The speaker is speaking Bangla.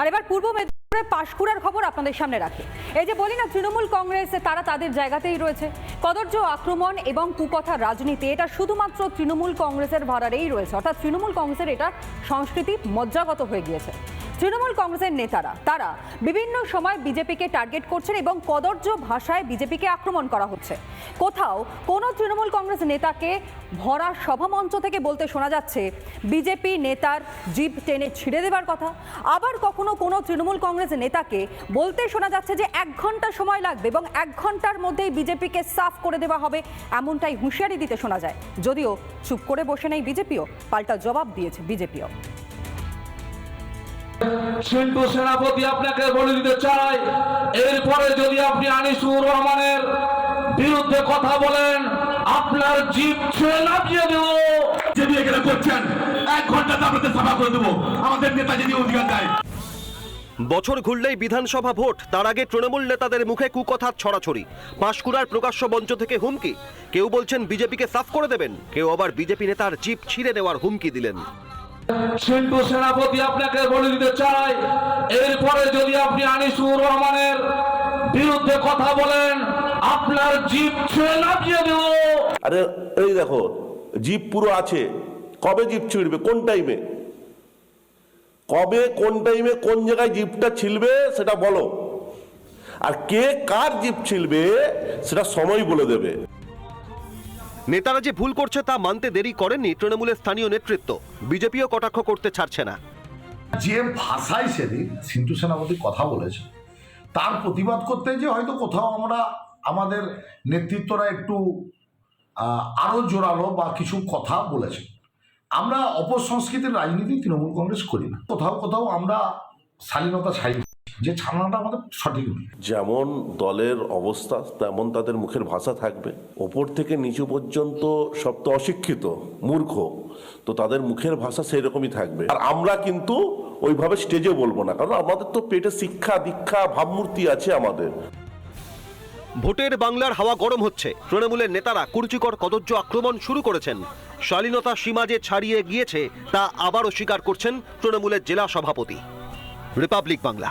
আর এবার পূর্ব মেদিনীপুরের পাশকুড়ার খবর আপনাদের সামনে রাখি। এই যে বলি না, তৃণমূল কংগ্রেস তারা তাদের জায়গাতেই রয়েছে। কদর্য আক্রমণ এবং কুকথার রাজনীতি, এটা শুধুমাত্র তৃণমূল কংগ্রেসের ভাড়ারেই রয়েছে। অর্থাৎ তৃণমূল কংগ্রেসের এটা সংস্কৃতি মজ্জাগত হয়ে গিয়েছে। তৃণমূল কংগ্রেসের নেতারা, তারা বিভিন্ন সময় বিজেপিকে টার্গেট করছেন এবং কদর্য ভাষায় বিজেপিকে আক্রমণ করা হচ্ছে। কোথাও কোনো তৃণমূল কংগ্রেস নেতাকে ভরা সভামঞ্চ থেকে বলতে শোনা যাচ্ছে, বিজেপি নেতার জিভ টেনে ছিঁড়ে দেবার কথা। আবার কখনো কোনো তৃণমূল কংগ্রেস নেতাকে বলতে শোনা যাচ্ছে যে এক ঘণ্টা সময় লাগবে এবং এক ঘণ্টার মধ্যেই বিজেপিকে সাফ করে দেওয়া হবে, এমনটাই হুঁশিয়ারি দিতে শোনা যায়। যদিও চুপ করে বসে নেই বিজেপিও, পাল্টা জবাব দিয়েছে বিজেপিও। সিন্টু সেনাপতি আপনাকে বলে দিতে চাই এরপরে যদি আপনি আনিসুর রহমানের বিরুদ্ধে কথা বলেন আপনার জিপ ছুঁয়ে লাফিয়ে দেব। যদি এখানে করছেন এক ঘন্টাতে আপনাদের সাফা করে দেবো। আমাদের নেতা যদি অধিকার দেয়। বছর ঘুরলেই বিধানসভা ভোট তার আগে তৃণমূল নেতাদের মুখে কুকথার ছড়াছড়ি। পাঁশকুড়ার প্রকাশ্য মঞ্চ থেকে হুমকি। কেউ বলছেন বিজেপিকে সাফ করে দেবেন কেউ আবার বিজেপি নেতার জিপ ছিঁড়ে নেওয়ার হুমকি দিলেন। সিন্টু সেনাপতি আপনাকে বলে দিতে চাই, এরপরে যদি আপনি আনিসুর রহমানের বিরুদ্ধে কথা বলেন, আপনার জিপ ছুঁয়ে লাফিয়ে দেব। আরে, এই দেখো জিপ পুরো আছে, কবে জিপ ছিঁড়বে, কোন টাইমে কবে, কোন টাইমে কোন জায়গায় জিপটা ছিলবে, সেটা বলো। আর কে কার জিপ ছিলবে, সেটা সময় বলে দেবে। নেতারা যে ভুল করছে তা মানতে দেরি করেননি তৃণমূলের স্থানীয় নেতৃত্ব। বিজেপিও কটাক্ষ করতে ছাড়ছে না। যে ভাষায় সেদিন সিন্ধু সেনাপতি কথা বলেছে। তার প্রতিবাদ করতে যে হয়তো কোথাও আমরা আমাদের নেতৃত্বরা একটু আহ, আরও জোরালো বা কিছু কথা বলেছে। আমরা অপসংস্কৃতির রাজনীতি তৃণমূল কংগ্রেস করি না। কোথাও কোথাও আমরা শালীনতা ছাড়ি যে ছাড়ানোটা আমাদের সঠিক নয়। যেমন দলের অবস্থা তেমন তাদের মুখের ভাষা থাকবে। ওপর থেকে নিচু পর্যন্ত সব তো অশিক্ষিত মূর্খ। তো তাদের মুখের ভাষা সেই রকমই থাকবে। আর আমরা কিন্তু ওইভাবে স্টেজে বলব না কারণ আমাদের তো পেটে শিক্ষা দীক্ষা ভাবমূর্তি আছে আমাদের। ভোটের বাংলার হাওয়া গরম হচ্ছে। তৃণমূলের নেতারা কুরুচিকর কদর্য আক্রমণ শুরু করেছেন। শালীনতা সীমা যে ছাড়িয়ে গিয়েছে তা আবারও স্বীকার করছেন তৃণমূলের জেলা সভাপতি। রিপাবলিক বাংলা।